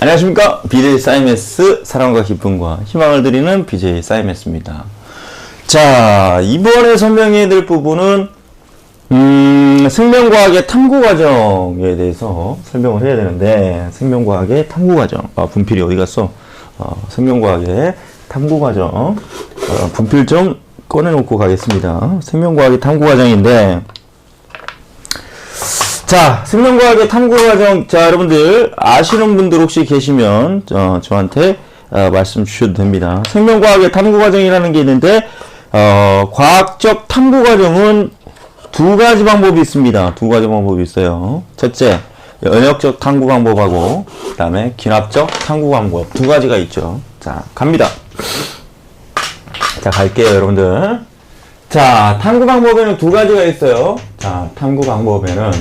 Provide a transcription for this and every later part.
안녕하십니까? BJ 사이메스 사랑과 기쁨과 희망을 드리는 BJ 사이메스입니다. 자 이번에 설명해 드릴 부분은 음, 생명과학의 탐구 과정에 대해서 설명을 해야 되는데 생명과학의 탐구 과정. 아 분필이 어디 갔어? 어, 생명과학의 탐구 과정. 어, 분필 좀 꺼내놓고 가겠습니다. 생명과학의 탐구 과정인데 자, 생명과학의 탐구 과정, 자, 여러분들, 아시는 분들 혹시 계시면, 어, 저한테, 어, 말씀 주셔도 됩니다. 생명과학의 탐구 과정이라는 게 있는데, 어, 과학적 탐구 과정은 두 가지 방법이 있습니다. 두 가지 방법이 있어요. 첫째, 연역적 탐구 방법하고, 그 다음에 기납적 탐구 방법. 두 가지가 있죠. 자, 갑니다. 자, 갈게요, 여러분들. 자, 탐구 방법에는 두 가지가 있어요. 자, 탐구 방법에는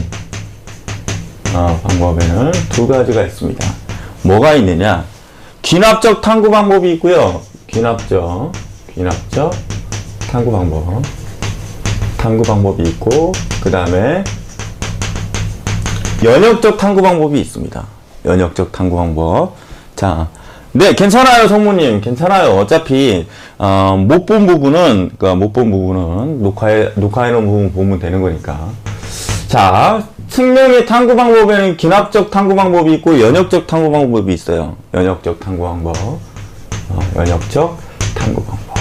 어, 방법에는 두 가지가 있습니다. 뭐가 있느냐? 귀납적 탐구 방법이 있고요. 귀납적, 귀납적 탐구 방법. 탐구 방법이 있고, 그 다음에 연역적 탐구 방법이 있습니다. 연역적 탐구 방법. 자, 네, 괜찮아요, 성모님. 괜찮아요. 어차피, 어, 못본 부분은, 그니까 못 본 부분은 녹화해, 녹화해 놓은 부분 보면 되는 거니까. 자, 측명의 탐구 방법에는 기납적 탐구 방법이 있고 연역적 탐구 방법이 있어요. 연역적 탐구 방법. 어, 연역적 탐구 방법.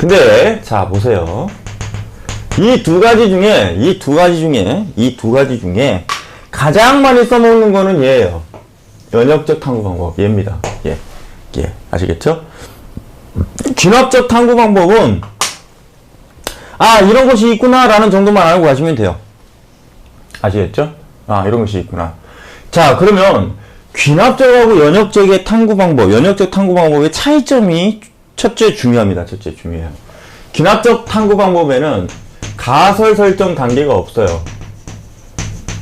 근데 자 보세요. 이 두 가지 중에 이 두 가지 중에 이 두 가지 중에 가장 많이 써먹는 거는 얘예요. 연역적 탐구 방법 얘입니다. 예, 예, 아시겠죠? 기납적 탐구 방법은 아 이런 것이 있구나라는 정도만 알고 가시면 돼요. 아시겠죠? 아, 이런 것이 있구나. 자, 그러면 귀납적하고 연역적의 탐구 방법, 연역적 탐구 방법의 차이점이 첫째 중요합니다. 첫째 중요해요. 귀납적 탐구 방법에는 가설 설정 단계가 없어요.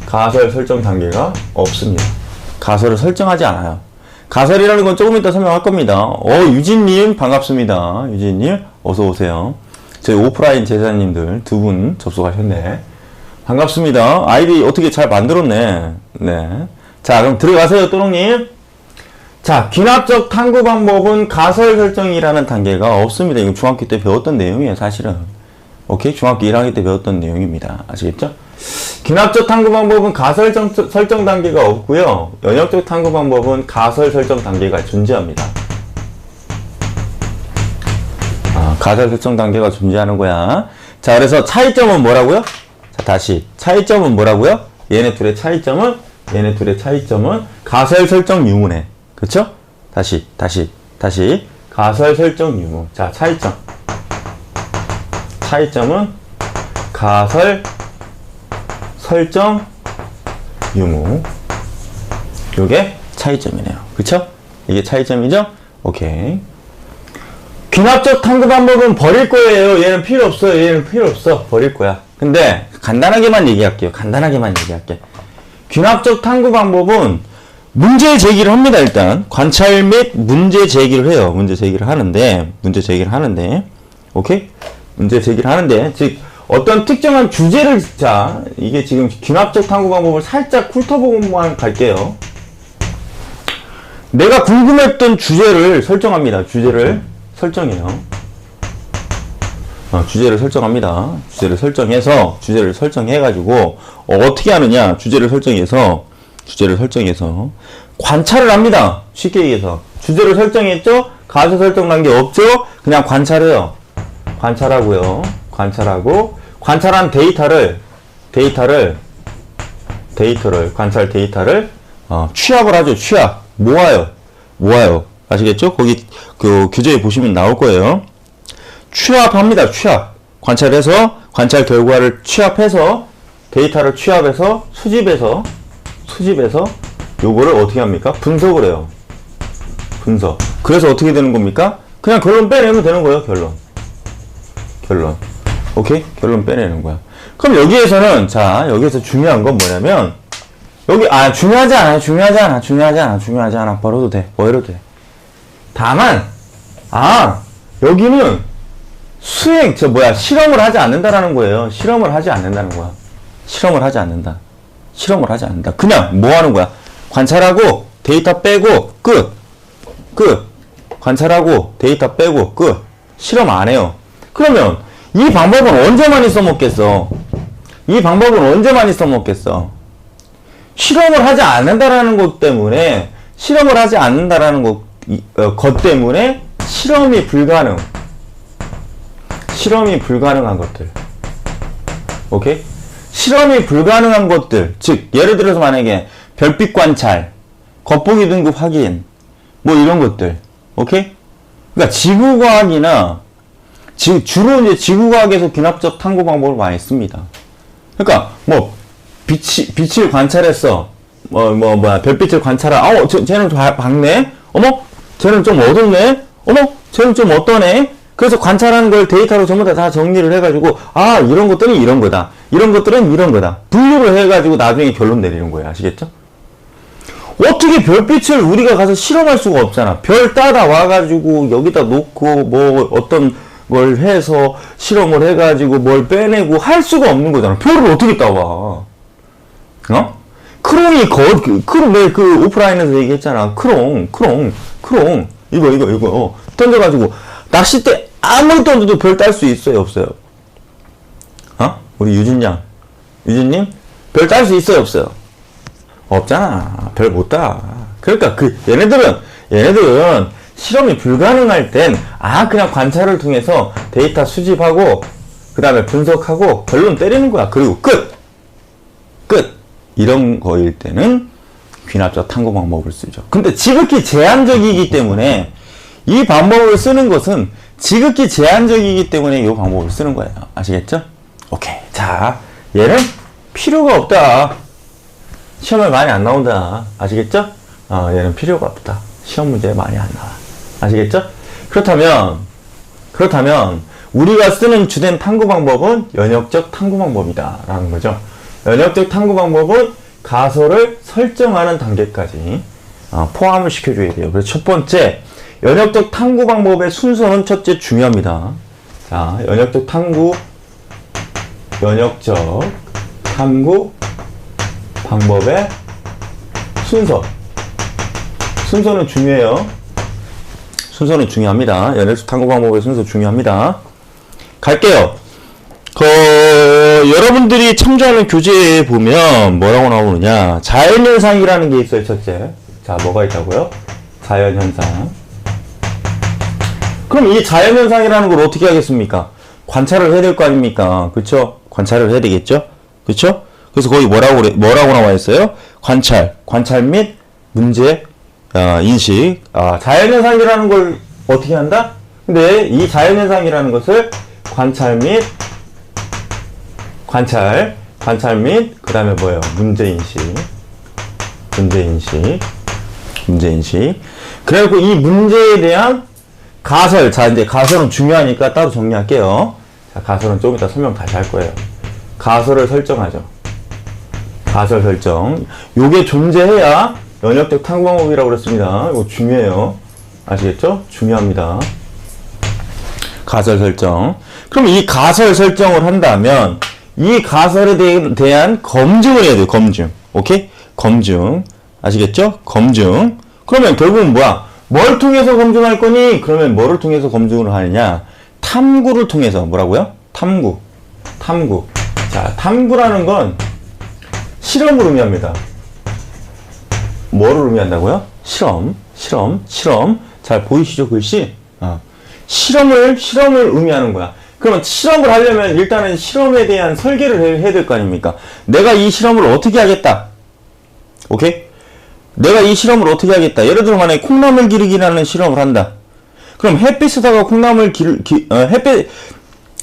가설 설정 단계가 없습니다. 가설을 설정하지 않아요. 가설이라는 건 조금 이따 설명할 겁니다. 어, 유진님, 반갑습니다. 유진님, 어서 오세요. 저희 오프라인 제자님들 두 분 접속하셨네. 반갑습니다. 아이디 어떻게 잘 만들었네. 네. 자, 그럼 들어가세요, 또롱님. 자, 귀납적 탐구 방법은 가설 설정이라는 단계가 없습니다. 이거 중학교 때 배웠던 내용이에요, 사실은. 오케이? 중학교 1학년 때 배웠던 내용입니다. 아시겠죠? 귀납적 탐구 방법은 가설 설정 단계가 없고요. 연역적 탐구 방법은 가설 설정 단계가 존재합니다. 아, 가설 설정 단계가 존재하는 거야. 자, 그래서 차이점은 뭐라고요? 다시 차이점은 뭐라고요? 얘네 둘의 차이점은 얘네 둘의 차이점은 가설 설정 유무네. 그렇죠? 다시 다시 다시 가설 설정 유무. 자, 차이점. 차이점은 가설 설정 유무. 요게 차이점이네요. 그쵸? 이게 차이점이죠? 오케이. 귀납적 탐구 방법은 버릴 거예요. 얘는 필요 없어요. 얘는 필요 없어. 버릴 거야. 근데 간단하게만 얘기할게요. 간단하게만 얘기할게. 귀납적 탐구 방법은 문제 제기를 합니다. 일단 관찰 및 문제 제기를 해요. 문제 제기를 하는데 문제 제기를 하는데 오케이 문제 제기를 하는데 즉 어떤 특정한 주제를 자 이게 지금 귀납적 탐구 방법을 살짝 훑어보고만 갈게요. 내가 궁금했던 주제를 설정합니다. 주제를 설정해요. 어, 주제를 설정합니다. 주제를 설정해서 주제를 설정해가지고 어, 떻게 하느냐? 주제를 설정해서 주제를 설정해서 관찰을 합니다. 쉽게 얘기해서 주제를 설정했죠? 가서 설정 단계 없죠? 그냥 관찰해요. 관찰하고요. 관찰하고 관찰한 데이터를 데이터를 데이터를 관찰 데이터를 어, 취합을 하죠. 취합 모아요. 모아요. 아시겠죠? 거기 그 교재에 보시면 나올 거예요. 취합합니다. 취합. 관찰해서 관찰 결과를 취합해서 데이터를 취합해서 수집해서 수집해서 요거를 어떻게 합니까? 분석을 해요. 분석. 그래서 어떻게 되는 겁니까? 그냥 결론 빼내면 되는 거예요. 결론. 결론. 오케이? 결론 빼내는 거야. 그럼 여기에서는 자 여기에서 중요한 건 뭐냐면 여기 아 중요하지 않아요. 중요하지 않아. 중요하지 않아. 중요하지 않아. 버려도 돼. 버려도 돼. 다만 아 여기는 수행, 저 뭐야, 실험을 하지 않는다라는 거예요. 실험을 하지 않는다는 거야. 실험을 하지 않는다. 실험을 하지 않는다. 그냥 뭐 하는 거야? 관찰하고 데이터 빼고 끝. 끝. 관찰하고 데이터 빼고 끝. 실험 안 해요. 그러면 이 방법은 언제 많이 써먹겠어? 이 방법은 언제 많이 써먹겠어? 실험을 하지 않는다라는 것 때문에 실험을 하지 않는다라는 것, 이- 어, 것 때문에 실험이 불가능. 실험이 불가능한 것들. 오케이? 실험이 불가능한 것들. 즉, 예를 들어서 만약에 별빛 관찰, 겉보기 등급 확인, 뭐 이런 것들. 오케이? 그러니까 지구과학이나 지, 주로 이제 지구과학에서 귀납적 탐구 방법을 많이 씁니다. 그러니까 뭐 빛이 빛을 관찰했어. 뭐 뭐 뭐야 별빛을 관찰하. 어, 쟤, 쟤는 밝네. 어머, 쟤는 좀 어둡네. 어머, 쟤는 좀 어떠네. 그래서 관찰하는 걸 데이터로 전부 다, 다 정리를 해가지고 아 이런 것들은 이런 거다. 이런 것들은 이런 거다. 분류를 해가지고 나중에 결론 내리는 거예요. 아시겠죠? 어떻게 별빛을 우리가 가서 실험할 수가 없잖아. 별 따다 와가지고 여기다 놓고 뭐 어떤 걸 해서 실험을 해가지고 뭘 빼내고 할 수가 없는 거잖아. 별을 어떻게 따와? 어? 크롱이 거, 그, 크롱, 내가 그 오프라인에서 얘기했잖아. 크롱, 크롱, 크롱. 이거, 이거, 이거. 어. 던져가지고 낚싯대 아무리 던져도 별 딸 수 있어요? 없어요? 어? 우리 유진 양. 유진님? 별 딸 수 있어요? 없어요? 없잖아. 별 못 따. 그러니까 그 얘네들은 얘네들은 실험이 불가능할 땐 아 그냥 관찰을 통해서 데이터 수집하고 그 다음에 분석하고 결론 때리는 거야. 그리고 끝. 끝. 이런 거일 때는 귀납적 탐구 방법을 쓰죠. 근데 지극히 제한적이기 때문에 이 방법을 쓰는 것은 지극히 제한적이기 때문에 이 방법을 쓰는 거예요. 아시겠죠? 오케이. 자, 얘는 필요가 없다. 시험에 많이 안 나온다. 아시겠죠? 어, 얘는 필요가 없다. 시험 문제에 많이 안 나와. 아시겠죠? 그렇다면, 그렇다면, 우리가 쓰는 주된 탐구 방법은 연역적 탐구 방법이다. 라는 거죠. 연역적 탐구 방법은 가설을 설정하는 단계까지 어, 포함을 시켜줘야 돼요. 그래서 첫 번째, 연역적 탐구 방법의 순서는 첫째 중요합니다. 자, 연역적 탐구, 연역적 탐구 방법의 순서. 순서는 중요해요. 순서는 중요합니다. 연역적 탐구 방법의 순서 중요합니다. 갈게요. 그, 여러분들이 참조하는 교재에 보면 뭐라고 나오느냐. 자연현상이라는 게 있어요, 첫째. 자, 뭐가 있다고요? 자연현상. 그럼 이 자연현상이라는 걸 어떻게 하겠습니까? 관찰을 해야 될 거 아닙니까? 그쵸? 관찰을 해야 되겠죠? 그쵸? 그래서 거기 뭐라고, 그래- 뭐라고 나와 있어요? 관찰. 관찰 및 문제, 아, 인식. 아, 자연현상이라는 걸 어떻게 한다? 근데 이 자연현상이라는 것을 관찰 및 관찰, 관찰 및, 그 다음에 뭐예요? 문제 인식. 문제 인식. 문제 인식. 그래갖고 이 문제에 대한 가설. 자, 이제 가설은 중요하니까 따로 정리할게요. 자, 가설은 좀 이따 설명 다시 할 거예요. 가설을 설정하죠. 가설 설정. 요게 존재해야 연역적 탐구 방법이라고 그랬습니다. 이거 중요해요. 아시겠죠? 중요합니다. 가설 설정. 그럼 이 가설 설정을 한다면 이 가설에 대, 대한 검증을 해야 돼요. 검증. 오케이? 검증. 아시겠죠? 검증. 그러면 결국은 뭐야? 뭘 통해서 검증할 거니? 그러면 뭐를 통해서 검증을 하느냐? 탐구를 통해서 뭐라고요? 탐구. 탐구. 자, 탐구라는 건 실험을 의미합니다. 뭐를 의미한다고요? 실험, 실험, 실험. 잘 보이시죠, 글씨? 어. 실험을, 실험을 의미하는 거야. 그러면 실험을 하려면 일단은 실험에 대한 설계를 해- 해야 될 거 아닙니까? 내가 이 실험을 어떻게 하겠다. 오케이? 내가 이 실험을 어떻게 하겠다. 예를 들어 만약에 콩나물 기르기라는 실험을 한다. 그럼 햇빛에다가 콩나물 길, 기, 어, 햇빛,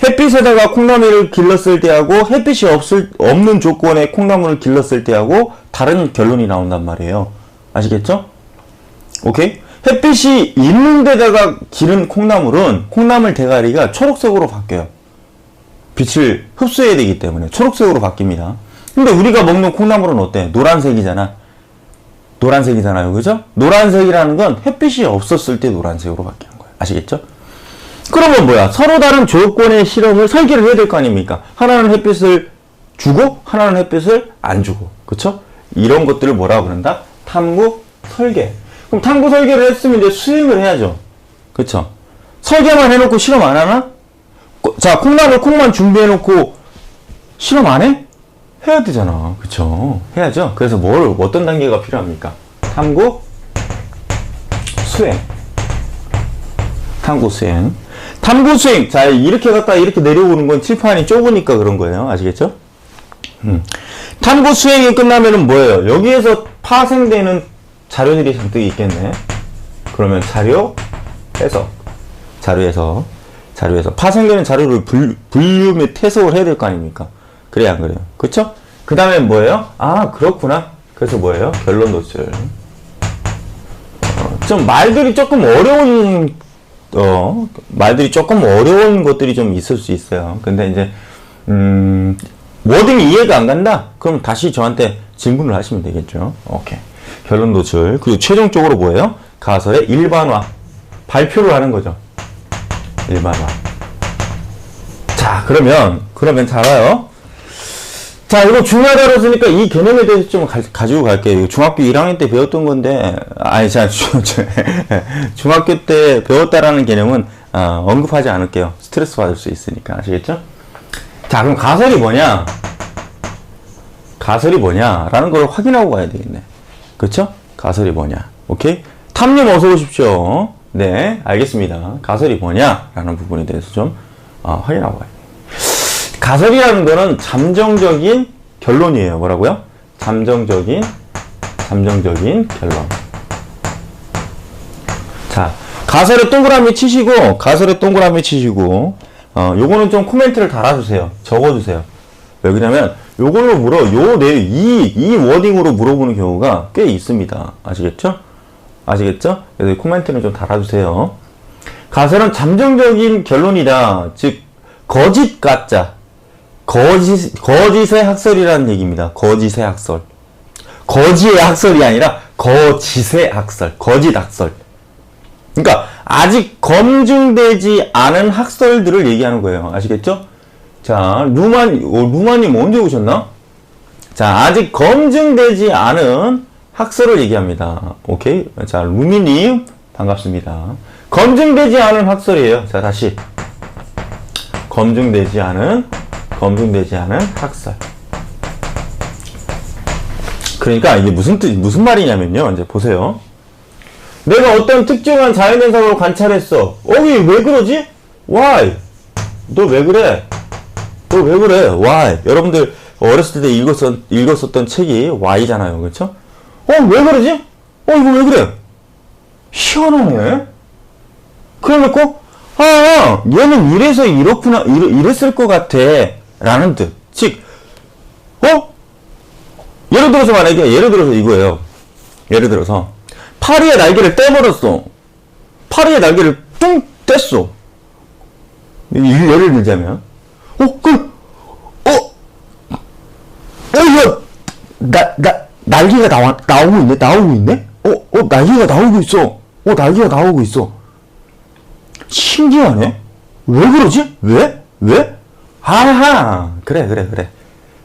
햇빛에다가 콩나물을 길렀을 때하고 햇빛이 없을, 없는 조건에 콩나물을 길렀을 때하고 다른 결론이 나온단 말이에요. 아시겠죠? 오케이? 햇빛이 있는 데다가 기른 콩나물은 콩나물 대가리가 초록색으로 바뀌어요. 빛을 흡수해야 되기 때문에 초록색으로 바뀝니다. 근데 우리가 먹는 콩나물은 어때? 노란색이잖아. 노란색이잖아요. 그죠? 노란색이라는 건 햇빛이 없었을 때 노란색으로 바뀌는 거예요. 아시겠죠? 그러면 뭐야? 서로 다른 조건의 실험을 설계를 해야 될 거 아닙니까? 하나는 햇빛을 주고, 하나는 햇빛을 안 주고. 그쵸? 이런 것들을 뭐라고 그런다? 탐구 설계. 그럼 탐구 설계를 했으면 이제 수행을 해야죠. 그쵸? 설계만 해 놓고 실험 안 하나? 거- 자, 콩나물 콩만 준비해 놓고 실험 안 해? 해야 되잖아. 그쵸? 해야죠. 그래서 뭘, 어떤 단계가 필요합니까? 탐구, 수행. 탐구 수행. 탐구 수행. 자, 이렇게 갔다 이렇게 내려오는 건 칠판이 좁으니까 그런 거예요. 아시겠죠? 음. 탐구 수행이 끝나면은 뭐예요? 여기에서 파생되는 자료들이 잔뜩 있겠네. 그러면 자료, 해석. 자료에서, 자료에서. 파생되는 자료를 분, 분류 및 해석을 해야 될 거 아닙니까? 그래야 안 그래요? 그쵸? 그 다음에 뭐예요? 아, 그렇구나. 그래서 뭐예요? 결론 도출. 어, 좀 말들이 조금 어려운 어, 말들이 조금 어려운 것들이 좀 있을 수 있어요. 근데 이제, 음, 워딩이 이해가 안 간다? 그럼 다시 저한테 질문을 하시면 되겠죠. 오케이. 결론 도출. 그리고 최종적으로 뭐예요? 가설의 일반화. 발표를 하는 거죠. 일반화. 자, 그러면, 그러면 잘 와요. 자, 이거 중요하다고 했으니까 이 개념에 대해서 좀 가, 지고 갈게요. 중학교 1학년 때 배웠던 건데, 아니, 자, 중, 중- 중학교 때 배웠다라는 개념은 어, 언급하지 않을게요. 스트레스 받을 수 있으니까. 아시겠죠? 자, 그럼 가설이 뭐냐? 가설이 뭐냐라는 걸 확인하고 가야 되겠네. 그쵸? 가설이 뭐냐. 오케이? 탐님 어서 오십시오. 네, 알겠습니다. 가설이 뭐냐라는 부분에 대해서 좀 어, 확인하고 가야 돼. 가설이라는 거는 잠정적인 결론이에요. 뭐라고요? 잠정적인, 잠정적인 결론. 자, 가설에 동그라미 치시고, 가설에 동그라미 치시고, 어, 요거는 좀 코멘트를 달아주세요. 적어주세요. 왜 그러냐면, 요걸로 물어, 요, 내, 이, 이 워딩으로 물어보는 경우가 꽤 있습니다. 아시겠죠? 아시겠죠? 그래서 코멘트는 좀 달아주세요. 가설은 잠정적인 결론이다. 즉, 거짓 가짜. 거짓, 거짓의 학설이라는 얘기입니다. 거짓의 학설. 거지의 학설이 아니라 거짓의 학설. 거짓 학설. 그러니까 아직 검증되지 않은 학설들을 얘기하는 거예요. 아시겠죠? 자, 루만, 어, 루마님 언제 오셨나? 자, 아직 검증되지 않은 학설을 얘기합니다. 오케이? 자, 루미님, 반갑습니다. 검증되지 않은 학설이에요. 자, 다시. 검증되지 않은, 검증되지 않은 학설. 그러니까 이게 무슨 뜻, 무슨 말이냐면요. 이제 보세요. 내가 어떤 특정한 자연현상을 관찰했어. 어이, 왜 그러지? Why? 너 왜 그래? 너 왜 그래? Why? 여러분들 어렸을 때 읽었었, 읽었었던 책이 Why잖아요. 그쵸? 어, 왜 그러지? 어, 이거 왜 그래? 희한하네? 그래놓고, 아, 얘는 이래서 이렇구나, 이랬을 것 같아. 라는 뜻. 즉, 어? 예를 들어서 만약에, 예를 들어서 이거예요. 예를 들어서, 파리의 날개를 떼버렸어. 파리의 날개를 뚱 뗐어. 이- 예를 들자면, 어, 그, 어, 어, 이거, 나, 나, 날개가 나와, 나오고 있네? 나오고 있네? 어, 어, 날개가 나오고 있어. 어, 날개가 나오고 있어. 신기하네? 왜 그러지? 왜? 왜? 아하, 그래, 그래, 그래.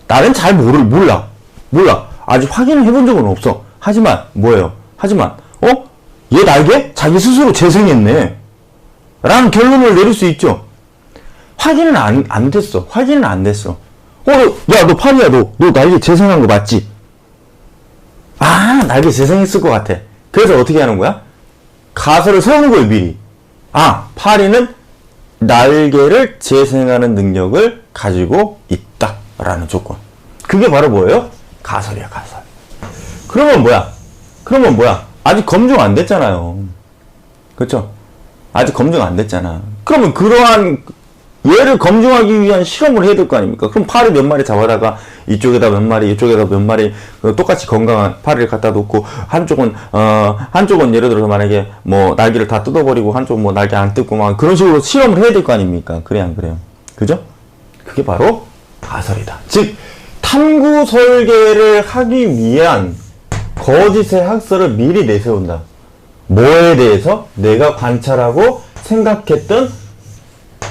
나는 잘 모르, 몰라. 몰라. 아직 확인을 해본 적은 없어. 하지만, 뭐예요? 하지만, 어? 얘 날개? 자기 스스로 재생했네. 라는 결론을 내릴 수 있죠. 확인은 안, 안 됐어. 확인은 안 됐어. 어, 너- 야, 너 파리야, 너. 너 날개 재생한 거 맞지? 아, 날개 재생했을 것 같아. 그래서 어떻게 하는 거야? 가설을 세우는 거예요, 미리. 아, 파리는 날개를 재생하는 능력을 가지고 있다. 라는 조건. 그게 바로 뭐예요? 가설이야, 가설. 그러면 뭐야? 그러면 뭐야? 아직 검증 안 됐잖아요. 그쵸? 아직 검증 안 됐잖아. 그러면 그러한 얘를 검증하기 위한 실험을 해야 될 거 아닙니까? 그럼 파리 몇 마리 잡아다가 이쪽에다 몇 마리, 이쪽에다 몇 마리 어, 똑같이 건강한 파리를 갖다 놓고 한쪽은 어 한쪽은 예를 들어서 만약에 뭐 날개를 다 뜯어버리고 한쪽은 뭐 날개 안 뜯고 막 그런 식으로 실험을 해야 될 거 아닙니까? 그래 안 그래요? 그죠? 그게 바로 가설이다. 즉 탐구 설계를 하기 위한 거짓의 학설을 미리 내세운다. 뭐에 대해서 내가 관찰하고 생각했던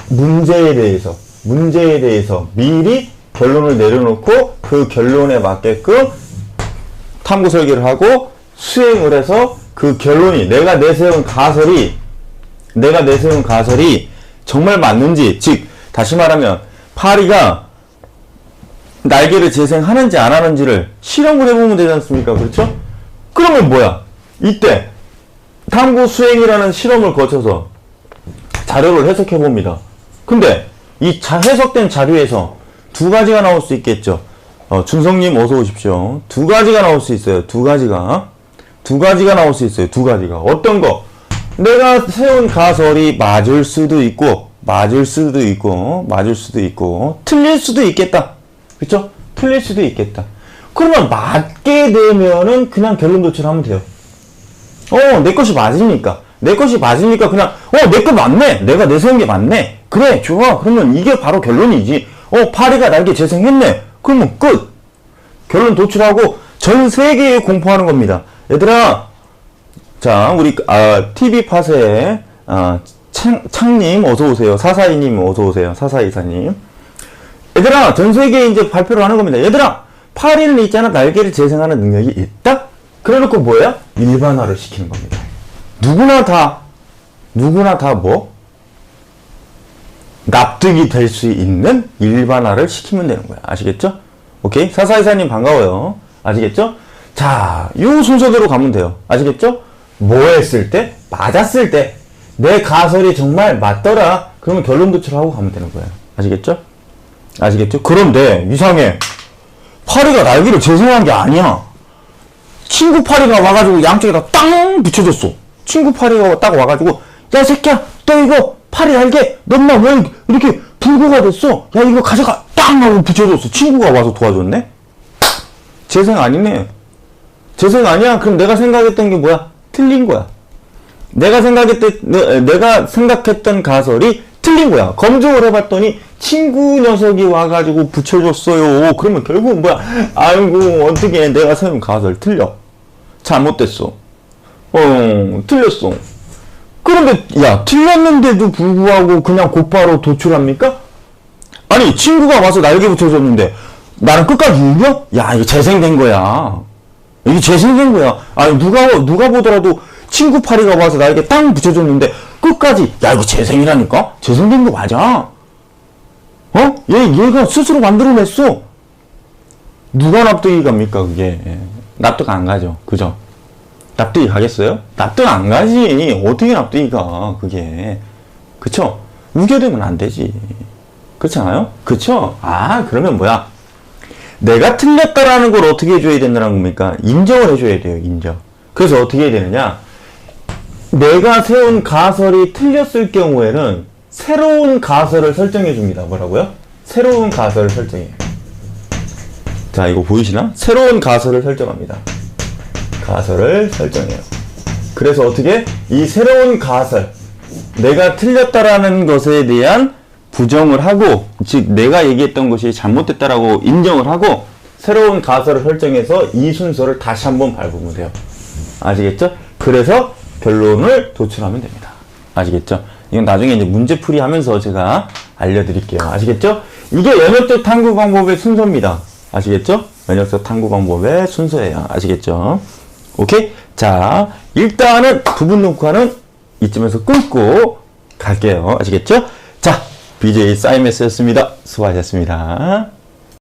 문제에 대해서 문제에 대해서 미리 결론을 내려놓고 그 결론에 맞게끔 탐구 설계를 하고 수행을 해서 그 결론이 내가 내세운 가설이 내가 내세운 가설이 정말 맞는지 즉 다시 말하면 파리가 날개를 재생하는지 안 하는지를 실험을 해보면 되지 않습니까? 그렇죠? 그러면 뭐야? 이때 탐구 수행이라는 실험을 거쳐서 자료를 해석해 봅니다. 근데 이 자, 해석된 자료에서 두 가지가 나올 수 있겠죠. 어, 준성님 어서 오십시오. 두 가지가 나올 수 있어요. 두 가지가. 두 가지가 나올 수 있어요. 두 가지가. 어떤 거? 내가 세운 가설이 맞을 수도 있고, 맞을 수도 있고, 맞을 수도 있고, 틀릴 수도 있겠다. 그쵸? 틀릴 수도 있겠다. 그러면 맞게 되면은 그냥 결론 도출하면 돼요. 어, 내 것이 맞으니까. 내 것이 맞으니까 그냥, 어, 내 거 맞네. 내가 내세운 게 맞네. 그래, 좋아. 그러면 이게 바로 결론이지. 어, 파리가 날개 재생했네. 그러면 끝. 결론 도출하고 전 세계에 공포하는 겁니다. 얘들아, 자, 우리, 아, TV 파세, 아, 창, 창님, 어서오세요. 사사이님, 어서오세요. 사사이사님. 얘들아, 전 세계에 이제 발표를 하는 겁니다. 얘들아, 파리는 있잖아. 날개를 재생하는 능력이 있다? 그래 놓고 뭐야? 일반화를 시키는 겁니다. 누구나 다, 누구나 다 뭐? 납득이 될 수 있는 일반화를 시키면 되는 거야. 아시겠죠? 오케이? 사사이사님 반가워요. 아시겠죠? 자, 요 순서대로 가면 돼요. 아시겠죠? 뭐 했을 때? 맞았을 때. 내 가설이 정말 맞더라. 그러면 결론 도출 하고 가면 되는 거예요. 아시겠죠? 아시겠죠? 그런데 이상해. 파리가 날개를 재생한 게 아니야. 친구 파리가 와가지고 양쪽에다 땅 붙여줬어. 친구 파리가 딱 와가지고 야이 새끼야 너 이거 파리 날개 너나 왜 이렇게 불구가 됐어? 야 이거 가져가 땅 하고 붙여줬어. 친구가 와서 도와줬네. 재생 아니네. 재생 아니야? 그럼 내가 생각했던 게 뭐야? 틀린 거야. 내가 생각했던 내, 내가 생각했던 가설이 틀린 거야. 검증을 해봤더니 친구 녀석이 와가지고 붙여줬어요. 그러면 결국은 뭐야? 아이고 어떻게 내가 세운 가설 틀려. 잘못됐어. 어 틀렸어. 그런데 야 틀렸는데도 불구하고 그냥 곧바로 도출합니까? 아니 친구가 와서 날개 붙여줬는데 나는 끝까지 울려? 야 이거 재생된 거야. 이게 재생된 거야. 아니 누가 누가 보더라도 친구 파리가 와서 날개 땅 붙여줬는데 끝까지 야 이거 재생이라니까? 재생된 거 맞아. 어? 얘 얘가 스스로 만들어냈어. 누가 납득이 갑니까 그게? 납득 안 가죠. 그죠? 납득이 가겠어요? 납득 안 가지. 어떻게 납득이 가, 그게. 그쵸? 우겨대면 안 되지. 그렇지 않아요? 그쵸? 아, 그러면 뭐야? 내가 틀렸다라는 걸 어떻게 해줘야 된다는 겁니까? 인정을 해줘야 돼요, 인정. 그래서 어떻게 해야 되느냐? 내가 세운 가설이 틀렸을 경우에는 새로운 가설을 설정해 줍니다. 뭐라고요? 새로운 가설을 설정해요. 자, 이거 보이시나? 새로운 가설을 설정합니다. 가설을 설정해요. 그래서 어떻게? 이 새로운 가설, 내가 틀렸다라는 것에 대한 부정을 하고, 즉, 내가 얘기했던 것이 잘못됐다라고 인정을 하고, 새로운 가설을 설정해서 이 순서를 다시 한번 밟으면 돼요. 아시겠죠? 그래서 결론을 도출하면 됩니다. 아시겠죠? 이건 나중에 이제 문제풀이 하면서 제가 알려드릴게요. 아시겠죠? 이게 연역적 탐구 방법의 순서입니다. 아시겠죠? 연역적 탐구 방법의 순서예요. 아시겠죠? 오케이? 자, 일단은 부분 녹화는 이쯤에서 끊고 갈게요. 아시겠죠? 자, BJ 사이메스였습니다. 수고하셨습니다.